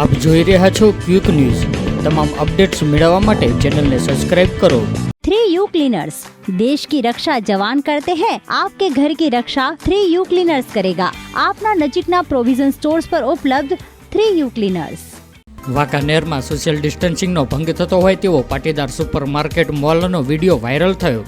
આપ જોઈ રહ્યા છો ક્વિક ન્યૂઝ. તમામ અપડેટ્સ મેળવવા માટે ચેનલને સબસ્ક્રાઇબ કરો. થ્રી यू क्लीनर्स देश की रक्षा जवान करते हैं आपके ઘર કી રક્ષા થ્રી यू ક્લીનર્સ કરેગા. આપના નજીકના પ્રોવિઝન સ્ટોર્સ પર ઉપલબ્ધ થ્રી યુ ક્લીનર્સ. વાંકાનેરમાં સોશિયલ ડિસ્ટન્સિંગનો ભંગ થતો હોય તેવો પાટીદાર સુપરમાર્કેટ મોલનો વીડિયો વાયરલ થયો.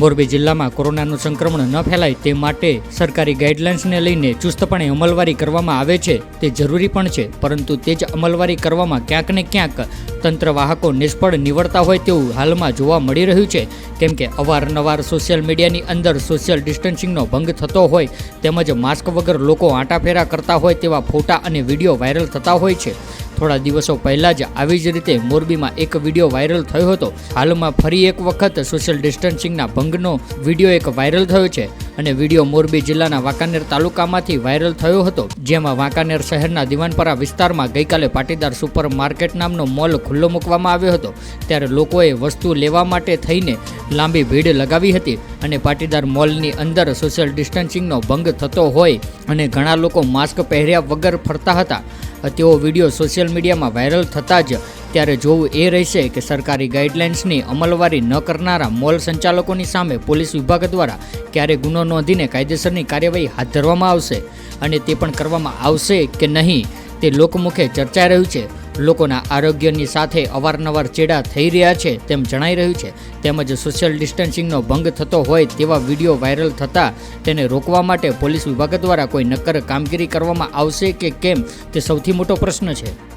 મોરબી જિલ્લામાં કોરોનાનું સંક્રમણ ન ફેલાય તે માટે સરકારી ગાઈડલાઇન્સને લઈને ચુસ્તપણે અમલવારી કરવામાં આવે છે. તે જરૂરી પણ છે, પરંતુ તે જ અમલવારી કરવામાં ક્યાંક ને ક્યાંક તંત્ર વાહકો નિષ્ફળ નીવડતા હોય તેવું હાલમાં જોવા મળી રહ્યું છે. કેમ કે અવારનવાર સોશિયલ મીડિયાની અંદર સોશિયલ ડિસ્ટન્સિંગનો ભંગ થતો હોય, તેમજ માસ્ક વગર લોકો આંટાફેરા કરતા હોય તેવા ફોટા અને વીડિયો વાયરલ થતા હોય છે. થોડા દિવસો પહેલા જ આવી જ રીતે મોરબીમાં એક વીડિયો વાયરલ થયો હતો. હાલમાં ફરી એક વખત સોશિયલ ડિસ્ટન્સિંગના ભંગનો વીડિયો એક વાયરલ થયો છે અને વીડિયો મોરબી જિલ્લાના વાંકાનેર તાલુકામાંથી વાયરલ થયો હતો. જેમાં વાંકાનેર શહેરના દિવાનપરા વિસ્તારમાં ગઈકાલે પાટીદાર સુપર માર્કેટ નામનો મોલ ખુલ્લો મૂકવામાં આવ્યો હતો. ત્યારે લોકોએ વસ્તુ લેવા માટે થઈને લાંબી ભીડ લગાવી હતી અને પાટીદાર મોલની અંદર સોશિયલ ડિસ્ટન્સિંગનો ભંગ થતો હોય અને ઘણા લોકો માસ્ક પહેર્યા વગર ફરતા હતા. તેવો વીડિયો સોશિયલ મીડિયામાં વાયરલ થતાં જ ત્યારે જોવું એ રહેશે કે સરકારી ગાઈડલાઇન્સની અમલવારી ન કરનારા મોલ સંચાલકોની સામે પોલીસ વિભાગ દ્વારા ક્યારે ગુનો નોંધીને કાયદેસરની કાર્યવાહી હાથ ધરવામાં આવશે અને તે પણ કરવામાં આવશે કે નહીં તે લોકમુખે ચર્ચાઈ રહ્યું છે. લોકોના આરોગ્યની સાથે અવારનવાર ચેડા થઈ રહ્યા છે તેમ જણાઈ રહ્યું છે. તેમજ સોશિયલ ડિસ્ટન્સિંગનો ભંગ થતો હોય તેવા વીડિયો વાયરલ થતાં તેને રોકવા માટે પોલીસ વિભાગ દ્વારા કોઈ નક્કર કામગીરી કરવામાં આવશે કે કેમ તે સૌથી મોટો પ્રશ્ન છે.